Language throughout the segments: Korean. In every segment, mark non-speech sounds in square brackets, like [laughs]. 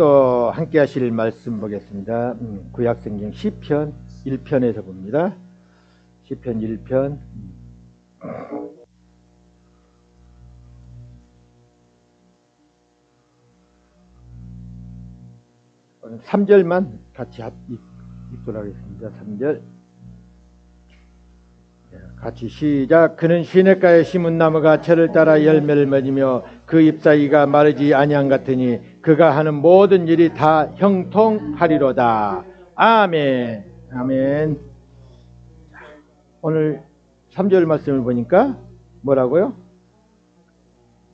또 함께 하실 말씀 보겠습니다. 음, 구약성경 시편 1편에서 봅니다. 시편 1편 오늘 3절만 같이 합- 읽- 읽도록 하겠습니다. 3절 같이 시작 그는 시냇가에 심은 나무가 철을 따라 열매를 맺으며 그 잎사귀가 마르지 아니한 같으니 그가 하는 모든 일이 다 형통하리로다 아멘 아멘 오늘 3절 말씀을 보니까 뭐라고요?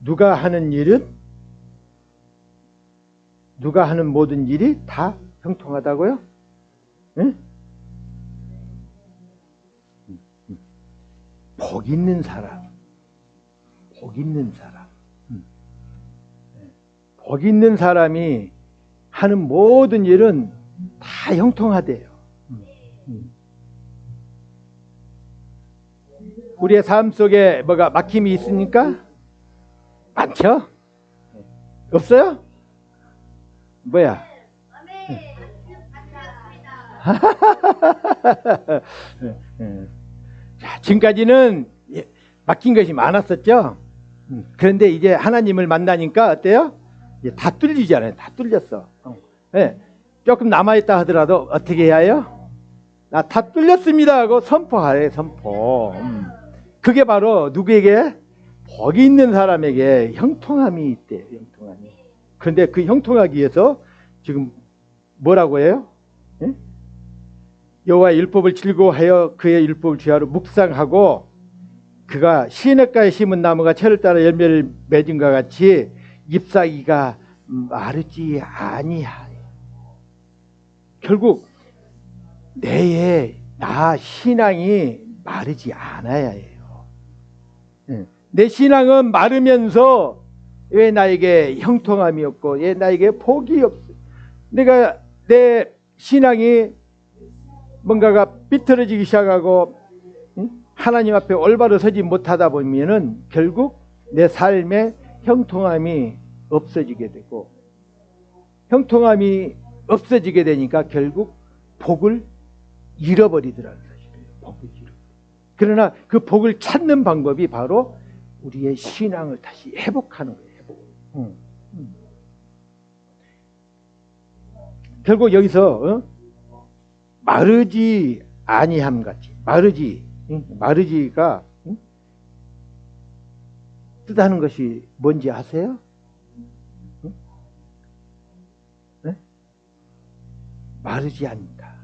누가 하는 일은 누가 하는 모든 일이 다 형통하다고요? 응? 복 있는 사람, 복 있는 사람. 복 있는 사람이 하는 모든 일은 다 형통하대요. 우리의 삶 속에 뭐가 막힘이 있습니까? 많죠? 없어요? 뭐야? 예. [laughs] 자, 지금까지는 예, 맡긴 것이 많았었죠. 음, 그런데 이제 하나님을 만나니까 어때요? 이제 다 뚫리잖아요. 다 뚫렸어. 어. 예, 조금 남아있다 하더라도 어떻게 해야 해요? 나 다 뚫렸습니다 하고 선포하래, 선포. 음. 그게 바로 누구에게? 복이 있는 사람에게 형통함이 있대요, 형통함이. 그런데 그 형통하기 위해서 지금 뭐라고 해요? 예? 여호와의 율법을 즐거워하여 그의 율법을 주하로 묵상하고 그가 시냇가에 심은 나무가 철을 따라 열매를 맺은 것 같이 잎사귀가 마르지 아니하여 결국 내에 나 신앙이 마르지 않아야 해요. 예. 내 신앙은 마르면서 왜 나에게 형통함이 없고 왜 나에게 복이 없어? 내가 내 신앙이 뭔가가 삐뚤어지기 시작하고 하나님 앞에 올바로 서지 못하다 보면은 결국 내 삶의 형통함이 없어지게 되고 형통함이 없어지게 되니까 결국 복을 잃어버리더라는 사실이에요. 복을 잃어. 그러나 그 복을 찾는 방법이 바로 우리의 신앙을 다시 회복하는 거예요. 회복. 응. 응. 결국 여기서 어? 마르지 아니함 같이 마르지 응? 마르지가 응? 뜻하는 것이 뭔지 아세요? 응? 네? 마르지 않다.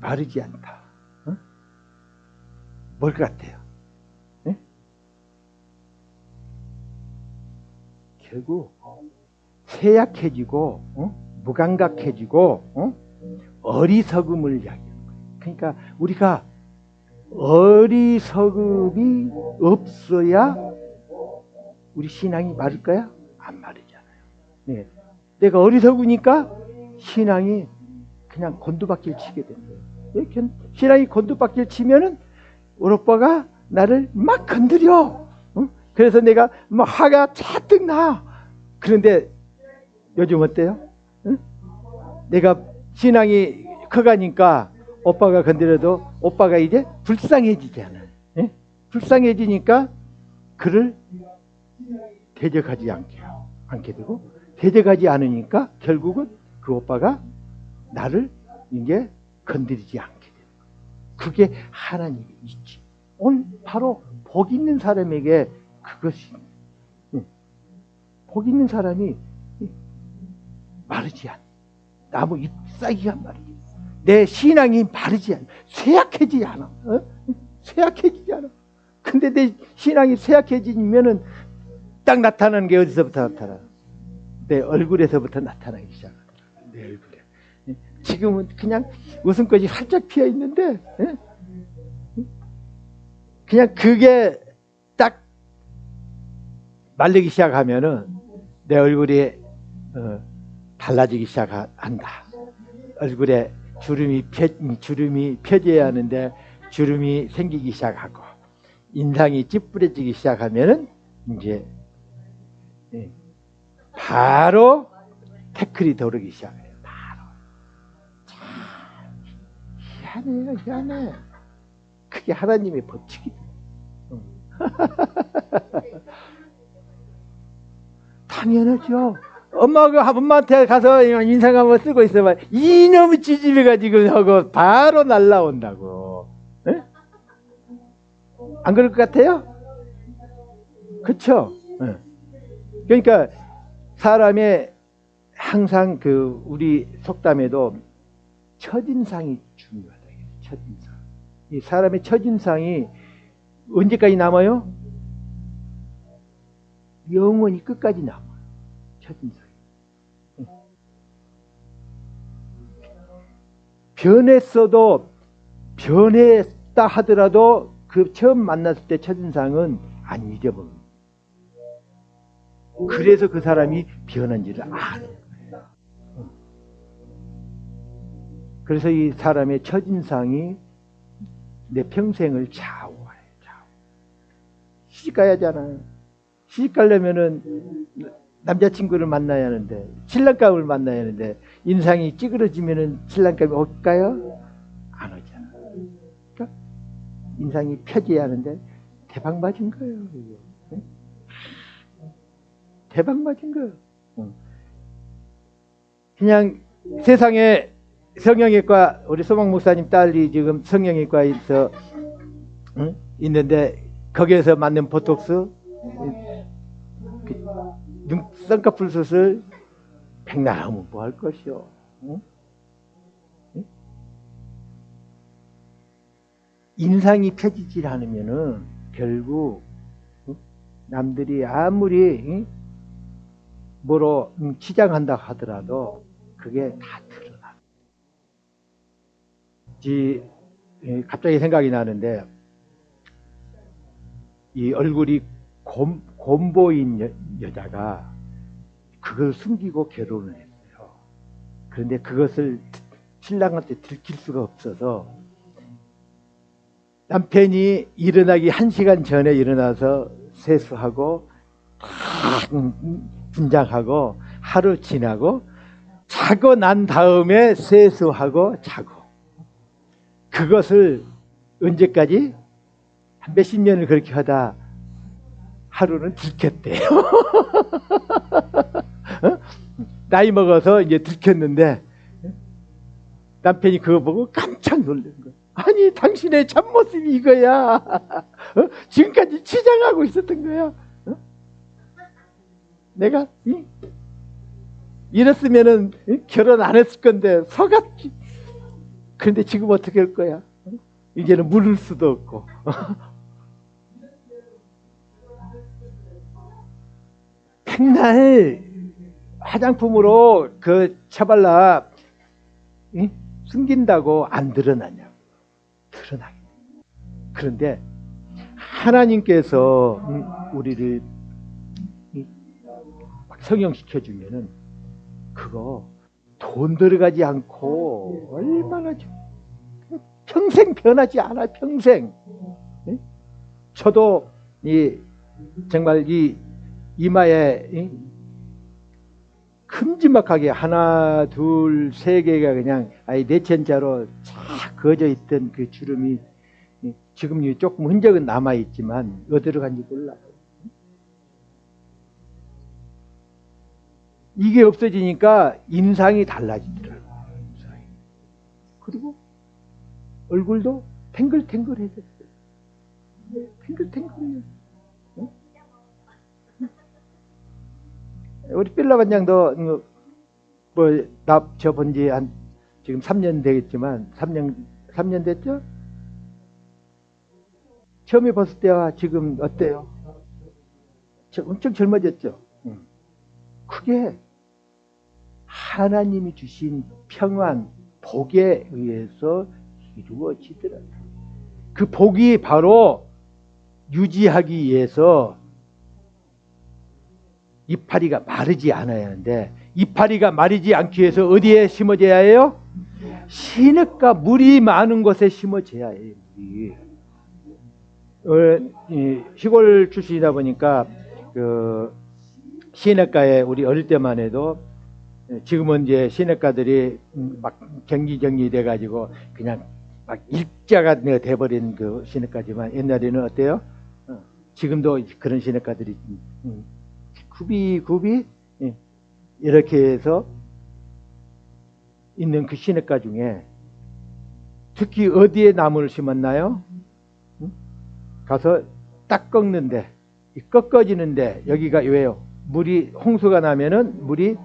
마르지 않다. 뭘것 같아요? 네? 결국 쇠약해지고 어? 무감각해지고 어? 어리석음을 이야기하는 거예요. 그러니까 우리가 어리석음이 없어야 우리 신앙이 마를까요? 안 마르잖아요. 네. 내가 어리석으니까 신앙이 그냥 곤두박질 치게 된 거예요. 신앙이 곤두박질 치면은 오빠가 나를 막 건드려. 어? 그래서 내가 막 화가 잔뜩 나. 그런데 요즘 어때요? 응? 내가 신앙이 커가니까 오빠가 건드려도 오빠가 이제 불쌍해지잖아. 예? 불쌍해지니까 그를 대적하지 않게, 않게 되고 대적하지 않으니까 결국은 그 오빠가 나를 이제 건드리지 않게 되는 그게 하나님이 있지. 오늘 바로 복 있는 사람에게 그것이 복 있는 사람이 마르지 않아. 나무 잎사귀가 마르지 내 신앙이 마르지 않아. 쇠약해지지 않아. 어? 쇠약해지지 않아. 근데 내 신앙이 쇠약해지면은 딱 나타나는 게 어디서부터 나타나? 내 얼굴에서부터 나타나기 시작하더라. 내 얼굴에. 지금은 그냥 웃음꽃이 살짝 피어 있는데, 예? 그냥 그게 딱 말리기 시작하면은 내 얼굴이 어, 달라지기 시작한다. 얼굴에 주름이 펴, 주름이 펴져야 하는데 주름이 생기기 시작하고 인상이 찌푸려지기 시작하면은 이제 예, 바로 태클이 들어오기 시작해요. 바로. 참 희한해요, 희한해. 그게 하나님의 법칙이다. 응. [laughs] 당연하죠. 엄마가 엄마한테 가서 인상 한번 쓰고 있어봐. 이놈의 찌질을 가지고 하고 바로 날라온다고. 예? 안 그럴 것 같아요? 그쵸? 예. 그러니까 사람의 항상 그 우리 속담에도 첫인상이 중요하다. 첫인상. 이 사람의 첫인상이 언제까지 남아요? 영원히 끝까지 남아요. 첫인상 변했어도 변했다 하더라도 그 처음 만났을 때 첫인상은 안 잊어버립니다. 그래서 그 사람이 변한지를 아는 거예요. 응. 그래서 이 사람의 첫인상이 내 평생을 좌우해요. 좌우. 시집 가야 하잖아요. 시집 가려면은 남자친구를 만나야 하는데 신랑감을 만나야 하는데 인상이 찌그러지면은 신랑감이 올까요? 안 오잖아. 그러니까 인상이 펴져야 하는데 대박 맞은 거예요. 응? 대박 맞은 거예요. 응. 그냥 세상에 성형외과 우리 소망 목사님 딸이 지금 성형외과에서 응? 있는데 거기에서 맞는 보톡스 그, 눈 쌍꺼풀 수술 백날 하면 뭐 할 것이오? 응? 응? 인상이 펴지질 않으면은 결국 응? 남들이 아무리 응? 뭐로 음, 치장한다 하더라도 그게 다 드러나. 지 예, 갑자기 생각이 나는데 이 얼굴이 곰, 곰보인 여, 여자가 그걸 숨기고 결혼을 했어요. 그런데 그것을 신랑한테 들킬 수가 없어서 남편이 일어나기 한 시간 전에 일어나서 세수하고 다 분장하고 하루 지나고 자고 난 다음에 세수하고 자고 그것을 언제까지 한 몇십 년을 그렇게 하다 하루는 들켰대요. [laughs] 어? 나이 먹어서 이제 들켰는데 남편이 그거 보고 깜짝 놀란 거야. 아니 당신의 참모습이 이거야. 어? 지금까지 치장하고 있었던 거야. 어? 내가 이? 이랬으면은 이? 결혼 안 했을 건데 서갔지. 그런데 지금 어떻게 할 거야? 어? 이제는 물을 수도 없고. [laughs] 백날 화장품으로 그 처발라 이? 숨긴다고 안 드러나냐고. 드러나게. 그런데 하나님께서 음, 우리를 성형시켜 주면은 그거 돈 들어가지 않고 얼마나 좋- 평생 변하지 않아 평생. 예? 저도 이 정말 이 이마에 이 큼지막하게 하나 둘 세 개가 그냥 아예 네천자로 쫙 그어져 있던 그 주름이 이 지금 이 조금 흔적은 남아 있지만 어디로 간지 몰라요. 이게 없어지니까 인상이 달라지더라고요. 그리고 얼굴도 탱글탱글해졌어요. 탱글탱글해요. 우리 빌라 반장도 뭐나 저본지 한 지금 3년 되겠지만 3년 3년 됐죠? 처음에 봤을 때와 지금 어때요? 저 엄청 젊어졌죠. 응. 그게 하나님이 주신 평안, 복에 의해서 이루어지더라. 그 복이 바로 유지하기 위해서 이파리가 마르지 않아야 하는데 이파리가 마르지 않기 위해서 어디에 심어져야 해요? 시냇가 물이 많은 곳에 심어져야 해요. 물이. 어, 이 시골 출신이다 보니까 그 시내가에 우리 어릴 때만 해도 지금은 이제 시내가들이 음, 막 경기 정리 돼 가지고 그냥 막 일자가 돼버린 그 시내가지만 옛날에는 어때요? 어, 지금도 그런 시내가들이 음, 굽이 굽이 예, 이렇게 해서 있는 그 시내가 중에 특히 어디에 나무를 심었나요? 응? 가서 딱 꺾는데 이 꺾어지는데 여기가 왜요? 물이 홍수가 나면은 물이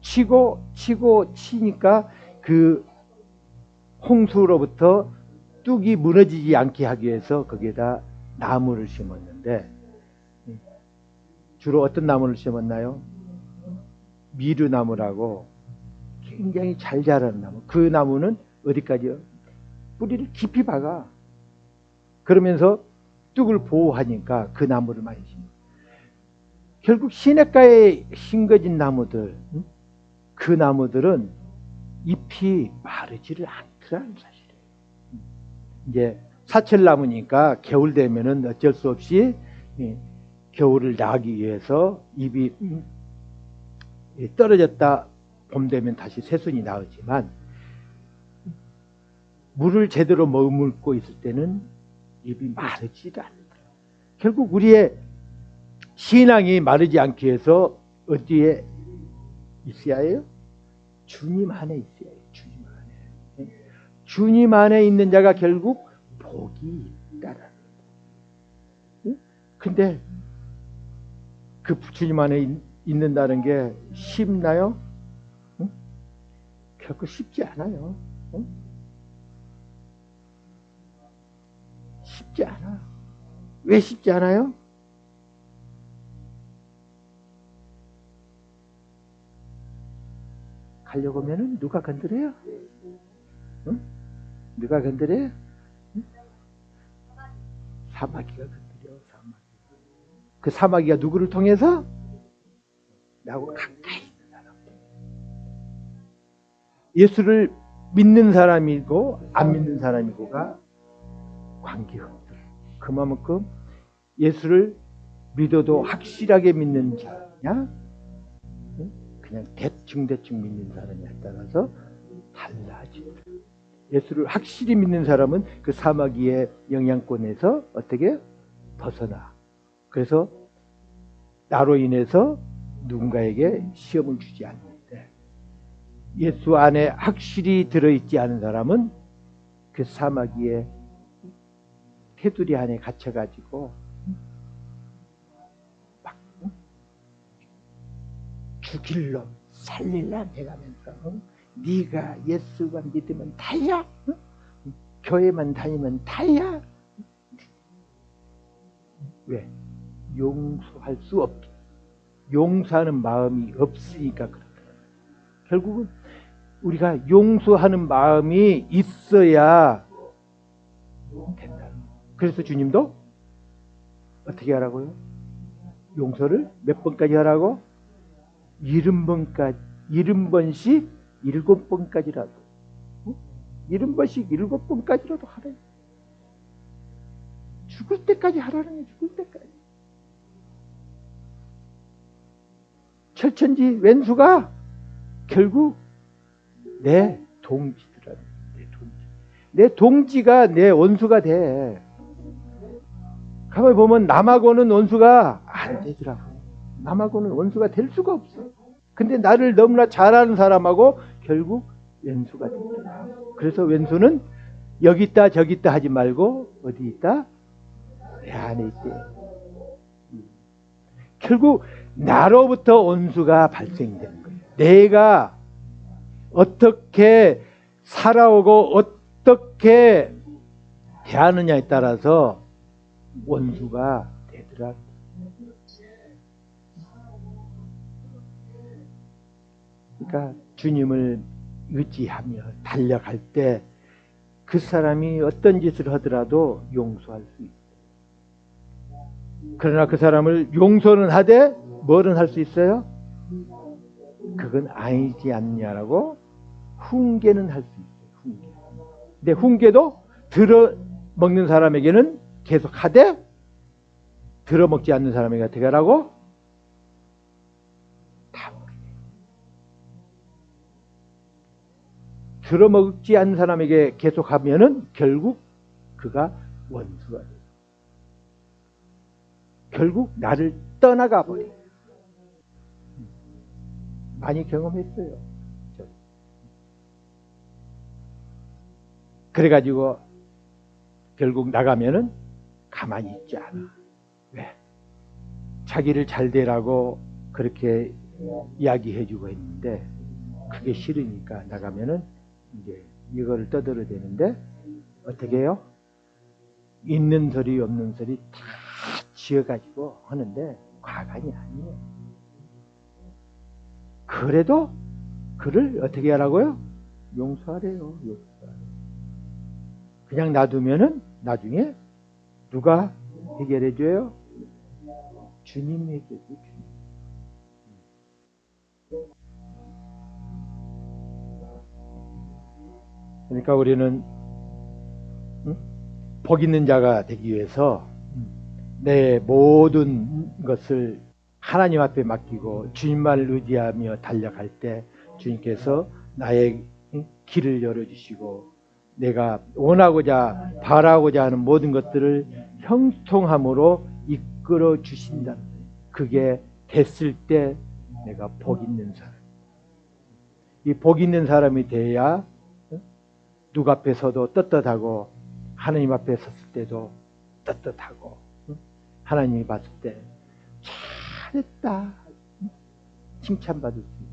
치고 치고 치니까 그 홍수로부터 뚝이 무너지지 않게 하기 위해서 거기에다 나무를 심었는데 음, 주로 어떤 나무를 심었나요? 미루나무라고 굉장히 잘 자라는 나무. 그 나무는 어디까지요? 뿌리를 깊이 박아. 그러면서 뚝을 보호하니까 그 나무를 많이 심어. 결국 시냇가에 심겨진 나무들, 응? 그 나무들은 잎이 마르지를 않더라는 사실이에요. 이제 사철나무니까 겨울 되면은 어쩔 수 없이 예, 겨울을 나기 위해서 잎이 떨어졌다 봄 되면 다시 새순이 나오지만 물을 제대로 머물고 있을 때는 잎이 마르지를 않더라. 결국 우리의 신앙이 마르지 않기 위해서 어디에 있어야 해요? 주님 안에 있어야 해요. 주님 안에. 주님 안에 있는 자가 결국 복이 있다라는 거예요. 근데 그 주님 안에 있- 있는다는 게 쉽나요? 응? 결코 쉽지 않아요. 응? 쉽지 않아. 왜 쉽지 않아요? 가려고 하면은 누가 건드려요? 응? 누가 건드려요? 응? 사마귀가 건드려, 사마귀. 그 사마귀가 누구를 통해서? 나하고 가까이 있는 사람. 예수를 믿는 사람이고 안 믿는 사람이고가 관계없더라. 그만큼 예수를 믿어도 확실하게 믿는 자냐? 응? 그냥 대충 대충 믿는 사람에 따라서 달라진다. 예수를 확실히 믿는 사람은 그 사마귀의 영향권에서 어떻게 벗어나. 그래서 나로 인해서 누군가에게 시험을 주지 않는데 예수 안에 확실히 들어있지 않은 사람은 그 사마귀의 테두리 안에 갇혀가지고 막 응? 죽일 놈 살릴라 해가면서 응? 네가 예수만 믿으면 다야 응? 교회만 다니면 다야 왜 용서할 수없 용서하는 마음이 없으니까 그렇다 결국은 우리가 용서하는 마음이 있어야 거예요. 그래서 주님도 어떻게 하라고요? 용서를 몇 번까지 하라고? 일흔 번까지, 일흔 번씩 일곱 번까지라도. 어? 일흔 번씩 일곱 번까지라도 하래. 죽을 때까지 하라는 거예요, 죽을 때까지. 철천지 왼수가 결국 내 동지더라는 내 동지. 내 동지가 내 원수가 돼. 가만히 보면 남하고는 원수가 안 되더라고. 남하고는 원수가 될 수가 없어. 근데 나를 너무나 잘하는 사람하고 결국 왼수가 된다. 그래서 왼수는 여기 있다 저기 있다 하지 말고 어디 있다? 내 안에 있대. 음. 결국 나로부터 원수가 발생되는 거예요. 내가 어떻게 살아오고 어떻게 대하느냐에 따라서 원수가 되더라. 그러니까 주님을 의지하며 달려갈 때 그 사람이 어떤 짓을 하더라도 용서할 수 있어요. 그러나 그 사람을 용서는 하되 뭐든 할 수 있어요? 그건 아니지 않냐라고 훈계는 할 수 있어요. 훈계. 근데 훈계도 들어 먹는 사람에게는 계속 하되 들어 먹지 않는 사람에게 어떻게 하라고? 다 들어 먹지 않는 사람에게 계속 하면은 결국 그가 원수가 돼요. 결국 나를 떠나가 버려요. 많이 경험했어요. 저. 그래가지고 결국 나가면은 가만히 있지 않아. 왜? 자기를 잘 되라고 그렇게 이야기해주고 했는데 그게 싫으니까 나가면은 이제 이거를 떠들어대는데 어떻게 해요? 있는 소리 없는 소리 다 지어가지고 하는데 과간이 아니에요. 그래도 그를 어떻게 하라고요? 용서하래요. 용서하래요. 그냥 놔두면은 나중에 누가 해결해 줘요? 주님이 해결해줘. 주님. 그러니까 우리는 응? 복 있는 자가 되기 위해서 내 모든 것을 하나님 앞에 맡기고 주님만을 의지하며 달려갈 때 주님께서 나의 응? 길을 열어주시고 내가 원하고자 바라고자 하는 모든 것들을 형통함으로 이끌어 주신다. 그게 됐을 때 내가 복 있는 사람. 이 복 있는 사람이 돼야 누구 앞에 서도 떳떳하고 하나님 앞에 섰을 때도 떳떳하고 하나님이 봤을 때 잘했다 칭찬받을 수 있는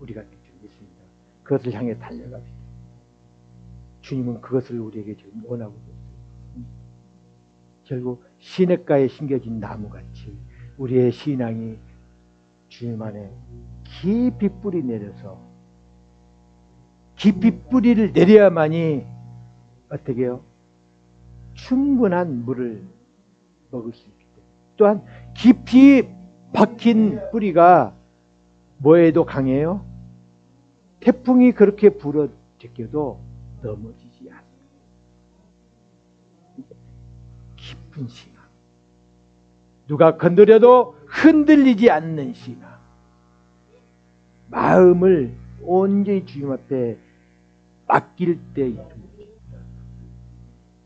우리가 될줄 믿습니다. 그것을 향해 달려갑시다. 주님은 그것을 우리에게 지금 원하고 있어요. 결국 시냇가에 심겨진 나무같이 우리의 신앙이 주님 안에 깊이 뿌리 내려서 깊이 뿌리를 내려야만이 어떻게 해요? 충분한 물을 먹을 수 있기 때문에 또한 깊이 박힌 뿌리가 뭐에도 강해요? 태풍이 그렇게 불어 제껴도 넘어지지 않아요. 깊은 신앙. 누가 건드려도 흔들리지 않는 신앙. 마음을 온전히 주님 앞에 맡길 때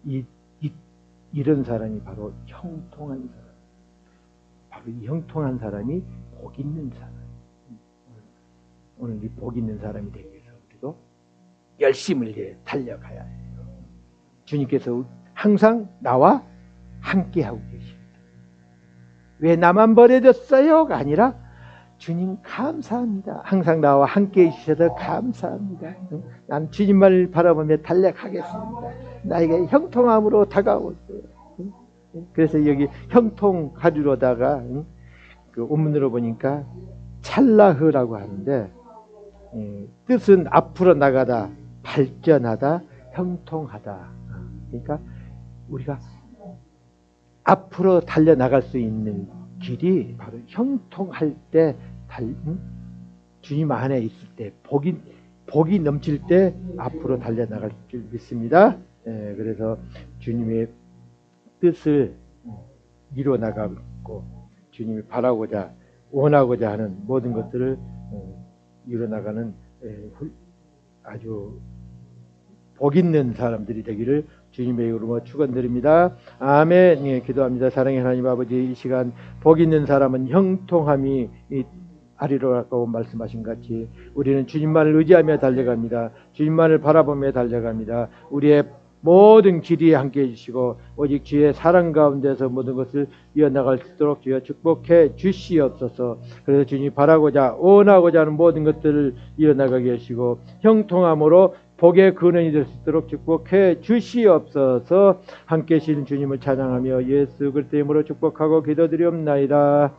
이, 이, 이런 사람이 바로 형통한 사람. 바로 이 형통한 사람이 복 있는 사람. 오늘 이 복 있는 사람이 되기 위해서 우리도 열심을 내 달려가야 해요. 주님께서 항상 나와 함께하고 계십니다. 왜 나만 버려졌어요가 아니라 주님 감사합니다. 항상 나와 함께 해주셔서 감사합니다. 난 주님만을 바라보며 달려가겠습니다. 나에게 형통함으로 다가오세요. 그래서 여기 형통하리로다가 그 원문으로 보니까 찰라흐라고 하는데 음, 뜻은 앞으로 나가다, 발전하다, 형통하다. 그러니까 우리가 앞으로 달려 나갈 수 있는 길이 바로 형통할 때? 주님 안에 있을 때 복이 복이 넘칠 때 앞으로 달려 나갈 줄 믿습니다. 예, 그래서 주님의 뜻을 이루어 나가고 주님이 바라고자 원하고자 하는 모든 것들을 어, 이루어 나가는 예, 아주 복 있는 사람들이 되기를 주님의 이름으로 축원드립니다. 아멘. 예, 기도합니다. 사랑의 하나님 아버지 이 시간 복 있는 사람은 형통함이 아리로라고 말씀하신 같이 우리는 주님만을 의지하며 달려갑니다. 주님만을 바라보며 달려갑니다. 우리의 모든 길이 함께 해 주시고 오직 주의 사랑 가운데서 모든 것을 이어나갈 수 있도록 주여 축복해 주시옵소서 그래서 주님이 바라고자 원하고자 하는 모든 것들을 이어나가게 하시고 형통함으로 복의 근원이 될 수 있도록 축복해 주시옵소서 함께 계신 주님을 찬양하며 예수 그리스도 이름으로 축복하고 기도드리옵나이다.